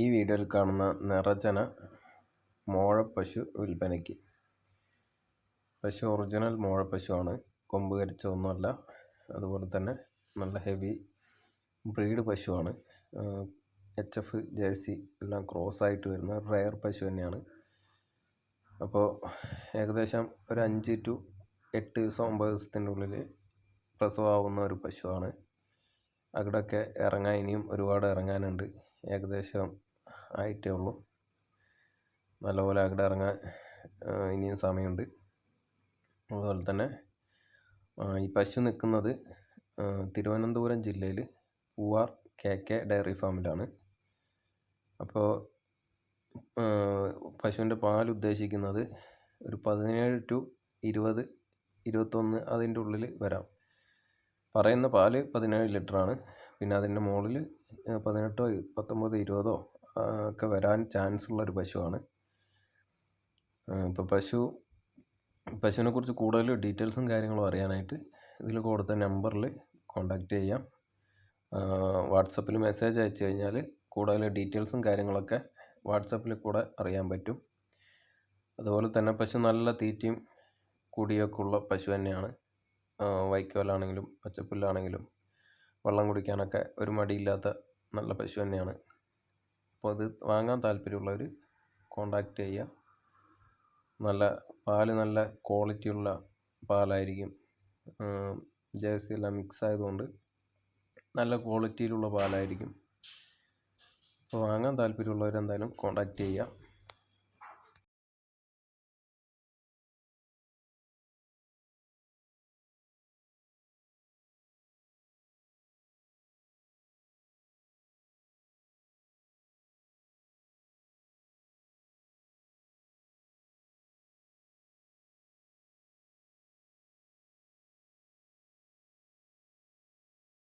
ഈ വീഡിയോയിൽ കാണുന്ന നിറചന മോഴപ്പശു വിൽപ്പനയ്ക്ക്. പശു ഒറിജിനൽ മോഴപ്പശുവാണ്. കൊമ്പ് കരിച്ചതൊന്നുമല്ല അതുപോലെ തന്നെ നല്ല ഹെവി ബ്രീഡ് പശുവാണ്. എച്ച് എഫ് ജേഴ്സി എല്ലാം ക്രോസ് ആയിട്ട് വരുന്ന റയർ പശു തന്നെയാണ്. അപ്പോൾ ഏകദേശം ഒരു അഞ്ച് ടു എട്ട് ദിവസം ഒമ്പത് ദിവസത്തിന്റെ ഉള്ളിൽ പ്രസവമാവുന്ന ഒരു പശുവാണ്. അവിടെയൊക്കെ ഇറങ്ങാൻ ഇനിയും ഒരുപാട് ഇറങ്ങാനുണ്ട്. ഏകദേശം ആയിട്ടേ ഉള്ളൂ. നല്ലപോലെ അവിടെ ഇറങ്ങാൻ ഇനിയും സമയമുണ്ട്. അതുപോലെ തന്നെ ഈ പശു നിൽക്കുന്നത് തിരുവനന്തപുരം ജില്ലയിൽ പൂവാർ കെ കെ ഡയറി ഫാമിലാണ്. അപ്പോൾ പശുവിന്റെ പാൽ ഉദ്ദേശിക്കുന്നത് ഒരു പതിനേഴ് ടു ഇരുപത് ഇരുപത്തൊന്ന് അതിന്റെ ഉള്ളിൽ വരാം. പറയുന്ന പാൽ പതിനേഴ് ലിറ്ററാണ്. പിന്നെ അതിന്റെ മുകളിൽ പതിനെട്ടോ പത്തൊമ്പത് ഇരുപതോ ഒക്കെ വരാൻ ചാൻസ് ഉള്ളൊരു പശുവാണ്. ഇപ്പോൾ പശു പശുവിനെ കുറിച്ച് കൂടുതൽ ഡീറ്റെയിൽസും കാര്യങ്ങളും അറിയാനായിട്ട് ഇതിൽ കൊടുത്ത നമ്പറിൽ കോണ്ടാക്ട് ചെയ്യാം. വാട്സപ്പിൽ മെസ്സേജ് അയച്ചു കഴിഞ്ഞാൽ കൂടുതൽ ഡീറ്റെയിൽസും കാര്യങ്ങളൊക്കെ വാട്സപ്പിൽ കൂടെ അറിയാൻ പറ്റും. അതുപോലെ തന്നെ പശു നല്ല തീറ്റയും കുടിയൊക്കെ ഉള്ള പശു തന്നെയാണ്. വൈക്കോലാണെങ്കിലും പച്ചപ്പുല്ലാണെങ്കിലും വെള്ളം കുടിക്കാനൊക്കെ ഒരു മടിയില്ലാത്ത നല്ല പശു തന്നെയാണ് അപ്പോൾ അത് വാങ്ങാൻ താല്പര്യമുള്ളവർ കോണ്ടാക്ട് ചെയ്യുക. നല്ല പാൽ നല്ല ക്വാളിറ്റിയുള്ള പാലായിരിക്കും. ജേഴ്സി എല്ലാം മിക്സ് ആയതുകൊണ്ട് നല്ല ക്വാളിറ്റിയിലുള്ള പാലായിരിക്കും. അപ്പോൾ വാങ്ങാൻ താല്പര്യമുള്ളവരെന്തായാലും കോണ്ടാക്ട് ചെയ്യുക.